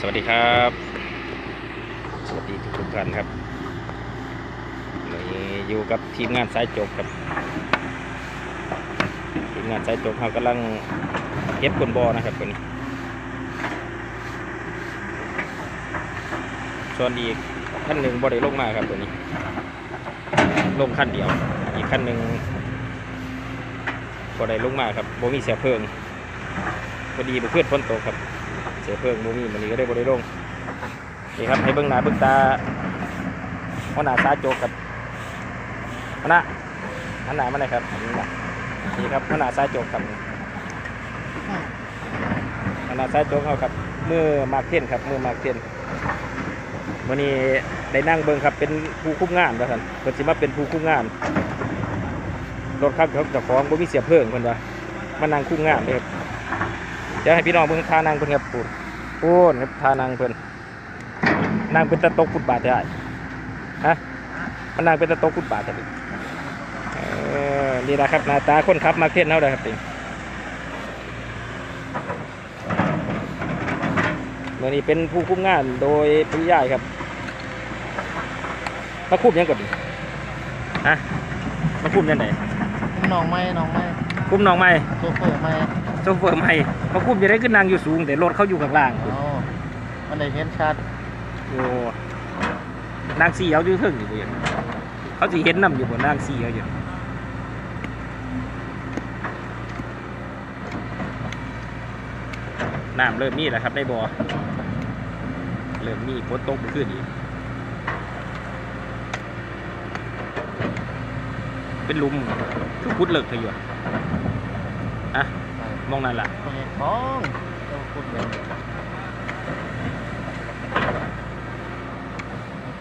สวัสดีครับ สวัสดีทุกท่านครับวันนี้อยู่กับทีมงานสายจบครับทีมงานสายจบเขากำลังเก็บคนบอนะครับวันนี้ส่วนอีกขั้นหนึ่งบอได้ลงมาครับวันนี้ ลงขั้นเดียว อีกขั้นหนึ่งบอได้ลงมาครับโบมีเสียเพิงพอดีเพื่อนฝนตกครับ สียเพิ่งบ่มีมันนี้ก็ได้บ่ได้ลงนี่ครับให้เบิ่งหน้าเบิ่งตาหัวหน้าตาโจกกับหัวหน้าหันหน้ามาหน่ยครับนี่นะนี่ครับหัวหน้าตาโจกครับหัวหน้าตาโจกเขาครับมือมาเทียนครับมือมาเทียนวันนี้ได้นั่งเบิ่งครับเป็นผู้คุมงานว่านเพิ่นสิมาเป็นผู้คุมงานรถครับเจ้าของบ่มีเสียเพิ่งเพิ่นว่ามานั่งคุมงานเลยครับ เดี๋ยวให้พี่น้องเบิ่งท่านั่งเพิ่นครับปูนปูนครับท่านั่งเพิ่นนั่งเป็นตะตกฟุตบาทได้ฮะมันนั่งเป็นตะตกฟุตบาทได้เออนี่แหละครับหน้าตาคนขับมาเทศเฮาได้ครับติเมื่อนี้เป็นผู้คุมงานโดยปริยายครับมาคุมยังก่อนดิฮะมาคุมยังไงน้องไม่น้องไม่คุมน้องใหม่โซเฟอร์ไม่ โซเฟอร์ใหม่มาคุมจะได้ขึ้นนางอยู่สูง แต่รถเขาอยู่ข้างล่างอ๋อมันได้เห็นชัดโอ้นางสีเขาอยู่เทึ่งอยู่เองเขาสิเห็นนํอยู่บนนางสีเขาอยู่น้ำเริ่มมีแล้วครับในบ่อเริ่มมีฝนตกขึ้นอีกเป็นหลุมคือพุดเลิกเถอะอยู่อะ มองนั่นล่ะคนเห็นท้องเจ้าพูดเลย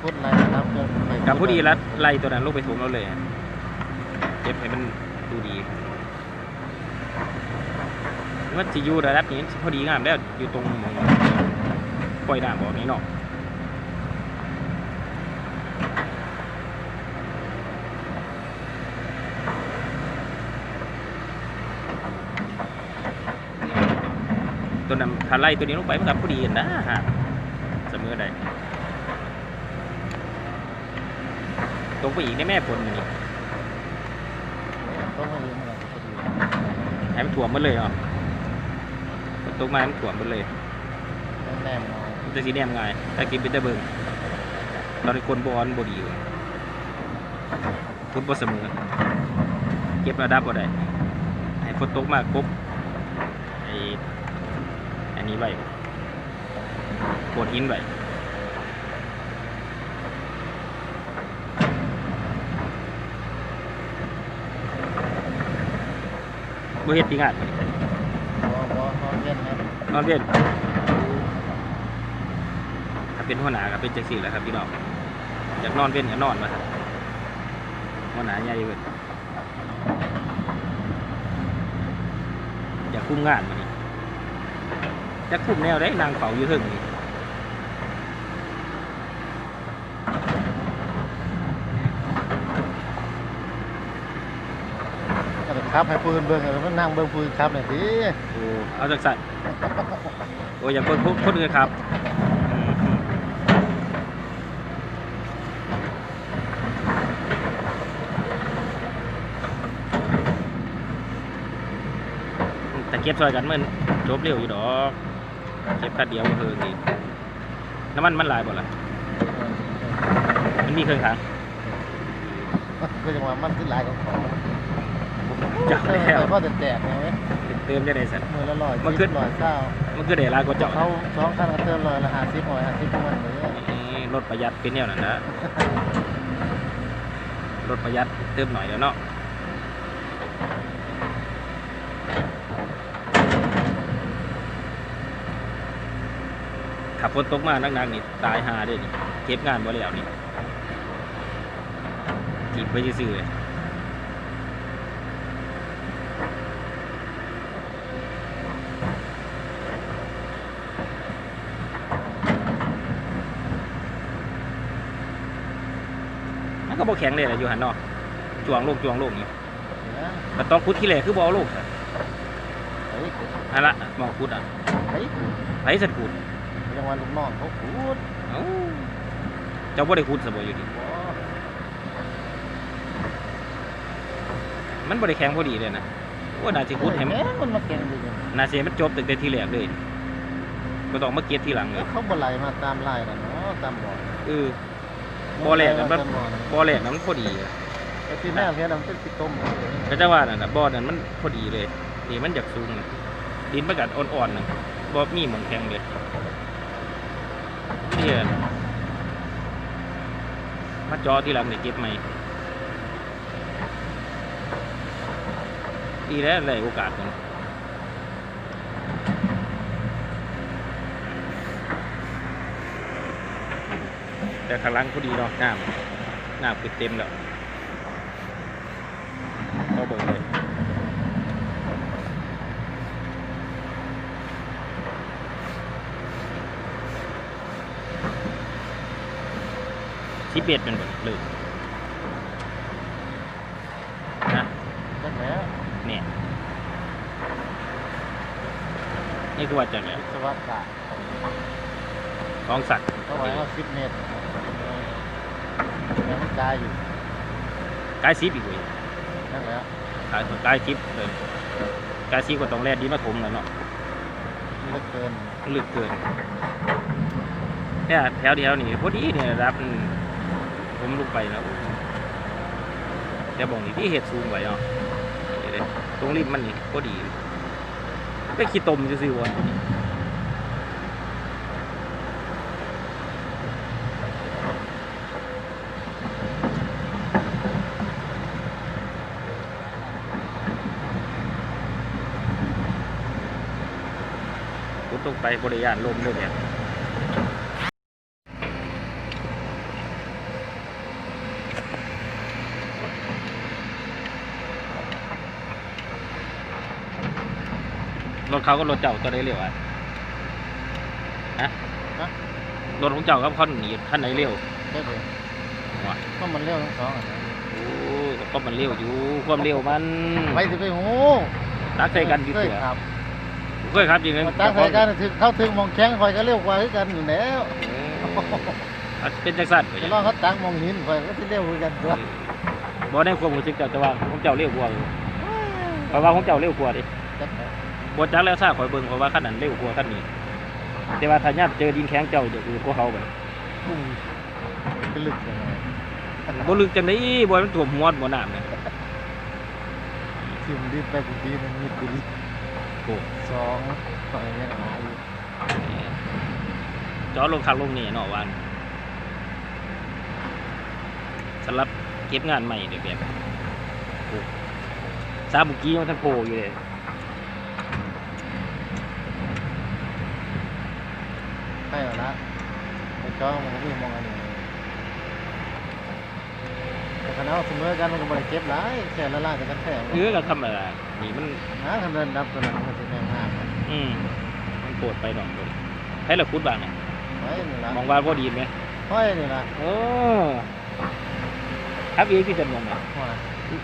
พูดอะไรนะครับเพื่อนไปกับผู้ดีรัดไล่ตัวนั้นลงไปถุงเราเลยอะเก็บให้มันดูดีมันจะอยู่ระดับนี้พอดีงามแล้วอยู่ตรงหมองปล่อยน้ำบอกนี้เนาะ นั้นถ้าไล่ตัวนี้ลงไปมันกับพอดีนะฮะเสมอได้ตรงไปอีกในแม่ผลนี่ต้อมาเรียนอะไรพอดีให้มันถ่วมมันเลยเหรอตกมาให้มันถ่วมมันเลยแนมันจะสีแนมไงถ้ากินเป็นตะเบิงตอนนี้คนบอลบดีอยู่ฟุตบอลเสมอ เก็บระดับบ่ได้ให้ฝนตกมากปุ๊บไอ้อั นนี้ไว้โขดหินไว้บ่เฮ็ดจริงอะบอบอเขาเล่นนะนอนเว้นถ้าเป็นหัวหน้าก็เป็นจังสี่แหละครับพี่น้องอยากนอนเว้นก็นอนมาครับหัวหน้าใหญ่เว้ยอยากคุมงานมานี่ อยากคุมแนวได้นางเฝ้าอยู่เทิงนี่ก็เลยครับให้ปืนเบิ้งแล้วมันนั่งเบิ้งปืนครับหน่อยสิโอ้เอาจากสัตว์โอ้อยากคนคนคนอื่นครับอืมแต่เก็บซอยกันมันจบเร็วอยู่ดอก เก็บคัดเดียวก็คือนี่น้ำมันมันหลายบ่ล่ะมันมีเครื่องทางก็จังหวะมันขึ้นหลายของของจับแล้วเพราะแต่แตกไงเว้ยเติมได้ไหนสัตว์มือละร้อยมันขึ้นร้อยเก้ามันก็ได้หลายกว่าเจาะเขาสองคันก็เติมร้อยละห้าสิบร้อยห้าสิบพวกมันเลยนี่รถประหยัดเป็นแนวนั้นนะรถประหยัดเติมหน่อยแล้วเนาะ ขับฝนตกมานักๆนี่ตายหาเด้วยนี่เก็บงานบ่แล้วนี่จีบไปซื่อๆเลยมันก็บ่แข็งเลยแหละอยู่หันเนาะจวงลูกจวงลูกนี่แต่ต้องคุดที่แหลคือบ่เอาลูกเฮ้ยอันละมองคุดอะเฮ้ยไผสัตว์คุดเฮ้จังห วัดลูกน้องเขาขุดเอ้าเจ้าบ่ได้ขุดซะบ่อยู่ดิบ่มันบ่ได้แข็งพอดีเลยนะโอ้น่าสิขุดให้มัน แม่มันมาเก่งดีจังน่าสิให้มันจบตั้งแต่ทีแรกเลยบ่ต้องมาเก็บทีหลังเลแล้ยวเขาบ่ไหลมาตามลายน่ะเนาะตามบ่อเออ บ่แหลกนะมันตามบ่อน่ะบ่แรกนั้นมันพอดีอะไอ้ที่แม่เพี้ยนมันเป็นสิต้มก็จะว่านั่นน่ะบ่อนั้นมันพอดีเลยนี่มันอยากสูงน่ะดินมันก็อ่อนๆน่ะบ่มีหมองแข็งเลยี่ยมาจอที่หลังได้เก็บใหม่ดีแล้วได้โอกาสมันแต่ข้างหลังพอดีเนาะน้ำน้ำคือเต็มแล้วก็เบิ่งเลย สิบเอ็ดเป็นแบบเลยนะจังแล้วเนี่ยนี่คือว่าจากแล้ววิศวกรรมของสัตว์เขาไว้ว่า10เมตรยังมันกายอยู่กายซิปอีกเว้ยนั่นแหละกายกายซิปเลยกายซิปก็ต้องแล่นดีมาถมแล้วเนาะเลือกเกินลึกเกินเนี่ยแถวเดียวนี่พอดีเนี่ยรับอืม ผมลงไปแล้วแต่บอกนี่ที่เห็ดสูงไว้เนาะตรงริมมันนี่พอดีไปขี้ตมจะซื้อวันพุดลงไปบริยานลมเลยเนี่ย เขาก็รถเจ้าตัวได้เร็วอะฮะนะรถของเจ้ากับคันนี้คันไหนเร็วใช่เลยวะก็มันเร็วทั้งสองอันนะโอ้ยก็มันเร็วอยู่ ความเร็วมันไปสิไปหูตักใส่กันดีเคเสืยอครับเคยครับจริงๆมาตั้งใส่กันถึงเข้าถึงมองแข้งคอยก็เร็วกว่าคือกันอยู่แล้วโอ้อะเป็นจังสันจะลองเขาตั้งมองหินคอยก็ที่เร็วคือกันตัวบ่ได้ความรู้สึกเจ้าแต่ว่าของเจ้าเร็วกว่าอยู่เพราะว่าของเจ้าเร็วกว่าดิ จักแหละบ่จักแล้วซาข่อยเบิ่งเพราะว่าคันนั้นเร็วกว่าคันนี้ แต่ว่าถ้าญาติเจอดินแข็งเจ้าจะคือกว่าเขาไปปุ้งจะลึกยังไงบ่ลึกจังได๋บ่ให้มันท่วมหัวบ่น้ำเนี่ยทิมดินไปกูทีมันมิดกูดิโอ้สองคอยยังหาอยู่จอลงคักลงนี่เนาะวานสำหรับเก็บงานใหม่เด้อแบบโอ้ซาบุกี้มันทั้งโปอยู่เลย ใช่เหรอละไอ้จ้องมันก็มีมองอันนี้แต่คณะเอาเสมอกันมันก็บริเก็บหลายแค่ละล่างแต่กันแค่เออก็ธรรมดานี่มันนะคันเดินดับตัวนั้นมันจะแม่งห้ามมันอืมมันโปรดไปดอกเลยให้เราคุดบ้างเนี่ยไว้นี่ละมองว่าพอดีไหมไว้นี่ละเออครับเองที่จะมองไหมว่า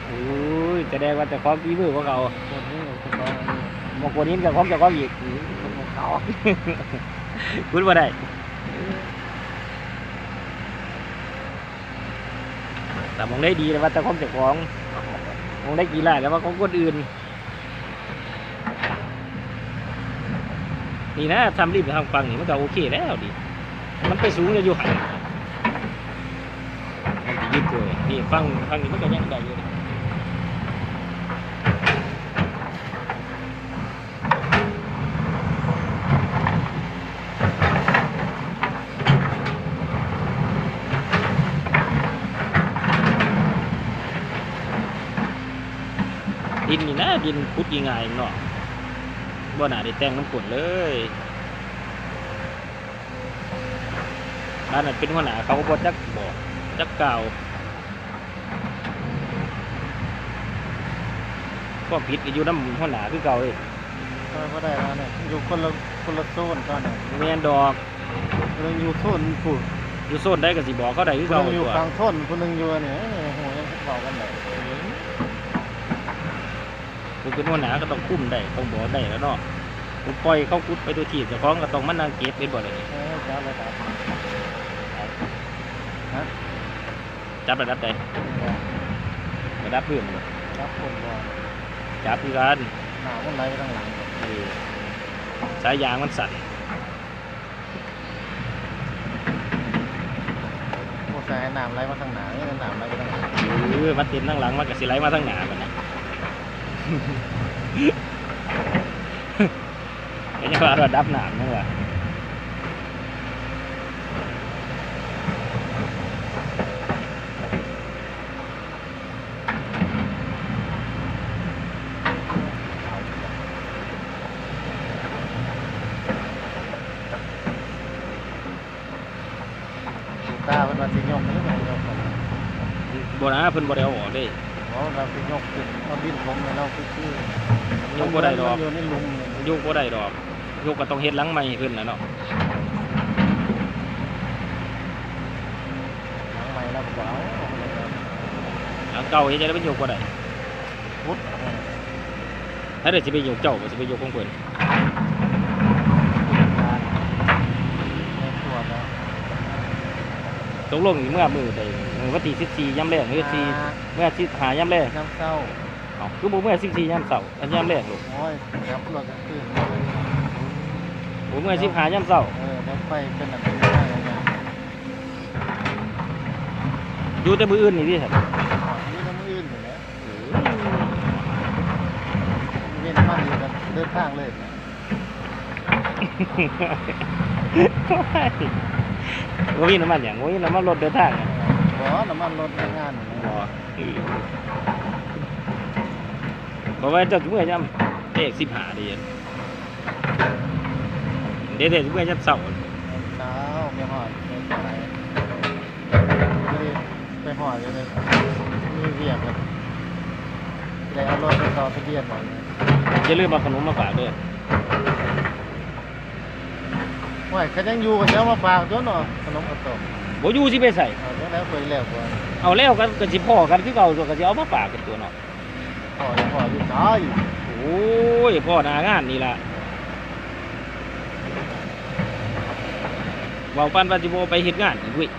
โอ้ยแสดงว่าแต่ความฝีมือของเขาตัวนี้กับตัวน้องอันนี้บางคนนี้กับความจะความอีกมันของเขา คุดว่าได้แต่มองได้ดีแต่ว่าแต่ความเจะของมองได้กี่ไร่แล้วว่าของคนอื่น นี่นะทำรีบทำฟังนี่มันก็โอเคแล้วดิมันไปสูงเลยอยู่หันมันจะยืดตัวนี่ฟังฟังนี่มันก็ยังได้อยู่ ดินนี่นะดินคุดยังไงเนาะบ่หนาได้แต่งน้ำกรดเลยบ้านนั้นเป็นหัวหน้าเขาก็บ่จักบอกจักกล่าวก็ผิดก็อยู่น้ำหัวหน้าคือเก่าเลยก็ไม่ได้แล้วเนี่ยอยู่คนละคนละโซนตอนนี้แม่นดอกคนหนึงอยู่โซนผู้อยู่โซนได้ก็สิบอกเขาได้คือคนหเก่านึงอยู่ตัวกลางโซนคนหนึงอยู่เนี่ยโหยังเบากันเลย กูเป็นหัวหน้าก็ต้องคุ้มได้ต้องบอกได้แล้วเนาะผมปล่อยเขาคุดไปตัวที่เจ้าของก็ต้องมานั่งเก็บเป็นบ่เลยเออจ้าระดับฮะจับระดับใดระดับพื้นบ่รับคนบ่จับคือกันหนาวมันไหลไปทางหลังเออสายยางมันสั่นโอ้ใส่น้ำไหลมาทางหนาเนี่ยน้ำไหลไปทางหลังเออมันเต็มทั้งหลังมันก็สิไหลมาทั้งหน้าบัดนี้ก็ยังว่าระ ดับน้ำนั่นแหละตาเป็นวันสิยกหรือไม่ยกกันบ่นะเพิ่นบ่ได้เอาออกเด้ เพราะเราสิยกขึ้นเราดิ้นลงเนี่ยเราคือคือยกบ่ได้ดอก มันอยู่ในหลุมเนี่ยยกบ่ได้ดอกยกก็ต้องเฮ็ดหลังใหม่ให้เพิ่นน่ะเนาะหลังใหม่เราก็เอาหลังเก่าเฮ็ดจะได้เป็นยกบ่ได้พุทธ ถ้าได้สิไปยกเจ้าก็สิไปยกของเพิ่นในตัวเรา ตกลงนี่เมื่อมื้อใดมื้อวันที่14ยามแรกหรือ4เมื่อ15ยามแรกน้ำเศร้าเอ้าคือบ่เมื่อ14ยามเช้าอันยามแรกลูกโอ้ยครับรถก็ขึ้นบ่เมื่อ15ยามเช้าเออแล้วไฟเป็นอะไรได้ยังไงอยู่แต่มื้ออื่นนี่ดิครับนี่น้ำอื่นอยู่แล้วเวียนมันอยู่กันเดินทางเลย นะบ่มีน้ำมันหยังบ่มีน้ำมันรถเดินทางอะบ่น้ำมันรถทำงานอยู่บ่นะเพราะว่าเจ้าเมื่อยามเลข15ดีเด็ดๆเมื่อยามเช้าเช้าไม่หอดไม่ไปไม่ได้ไปหอดเลยมีเวียกเลยเลยเอารถไปต่อทะเบียนหน่อยอย่าลืมเอาขนมมาฝากเด้อ ว่าเขายังอยู่กันแล้วมาฝากตัวเนาะขนมข้าวต้มบ่อยู่สิไปใส่ เอาแล้วแล้วเคยแล้วกว่าเอาแล้วกันก็สิพ่อกันคือเก่าตัวก็สิเอามาฝากกันตัวเนาะ พ่อพ่ออยู่ซ้ายโอ้ยพ่อหน้างานนี่ล่ะเว้าปันว่าสิบ่ไปเฮ็ดงานอีกเว้ย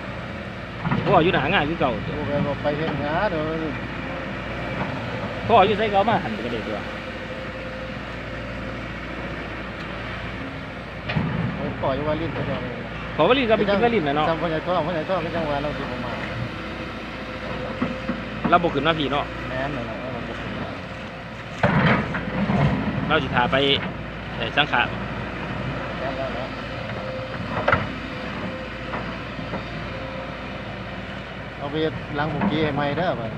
พ่ออยู่หน้างานคือเก่าตัวดูไปบอกไปเห็นงาเดี๋ยวพ่ออยู่ไสก็เอามาหันก็ได้ตัว พ่ออยู่ว่าลิ้นไปแล้วขอวลินก็ไปกินวลินน่ะเนาะจำพ่อใหญ่ท้องพ่อใหญ่ท้องก็จังว่าเราสิบ่มาเราบ่ขึ้นมาพี่เนาะแม่นเลยนะเราบ่ขึ้นมาเราสิพาไปเอ่อสังขารแม่นแล้วนะเอาไปล้างบุกี้ให้ใหม่เด้อบัด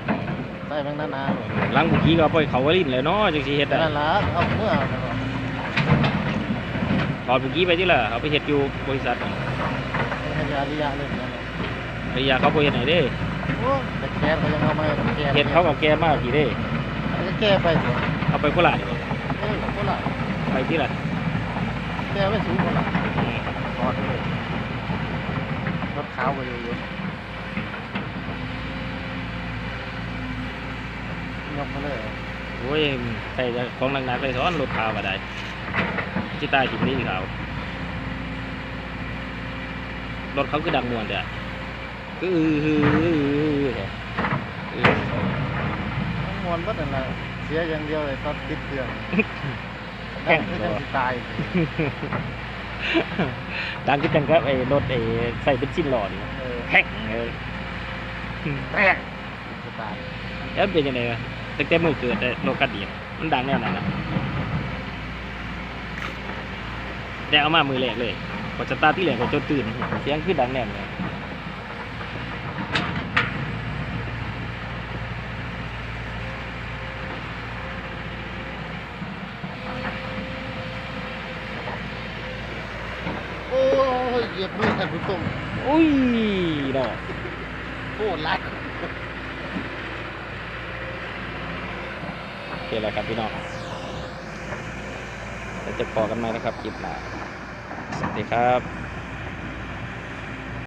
ใส่แบงค์นาๆเลยหลังบุกี้ก็เอาไปเขาวลินเลยเนาะจังสิเฮ็ดได้นั่นล่ะเอาเมื่อ เอาไปก่อนถอดบุกี้ไปที่ล่ะเอาไปเฮ็ดอยู่บริษัทน่ะให้ยาลิยาเลยนะภรรยาเขาบ่เฮ็ดให้เด้โอ้แต่แกนเขายังเอามาแกนเฮ็ดเขาก็แก้มาพี่เด้จะแก้ไปสิเอาไปโคราชดีกว่าเอ้ยโคราชไปที่ล่ะแก้ไม่สูงโคราชรอดเลยรถขาวไปอยู่อยู่ยกมาเลยโอ้ยใส่แต่ของหนักๆเลยซ้อนรถพามาได้ สิตายกินนี่เขารถเขาคือดังมวนเด้อคืออื้อหืออื้อหือเด้ออื้อมวนบัดนั่นแหละเสียอย่างเดียวเลยตอนติดเครื่องดังคือจังสิตายดังคือจังครับไอ้รถไอ้ใส่เป็นชิ้นหล่อนี่เออแพ็กเออแตกจะตายแล้วเป็นยังไงวะตั้งแต่มือเกิดได้โลกัสเดียมันดังแนวนั้นนะ แต่เอามามือแรกเลยพอสตาร์ทที่แรกก็จนตื่นเสียงคือดังแน่นเลยโอ้ยเหยียบมือท่านผู้ชมอุ้ยดอกโอ้รักโอเคแล้วครับพี่น้องเรา จะพอกันไหมนะครับคลิปหน้าสวัสดีครับ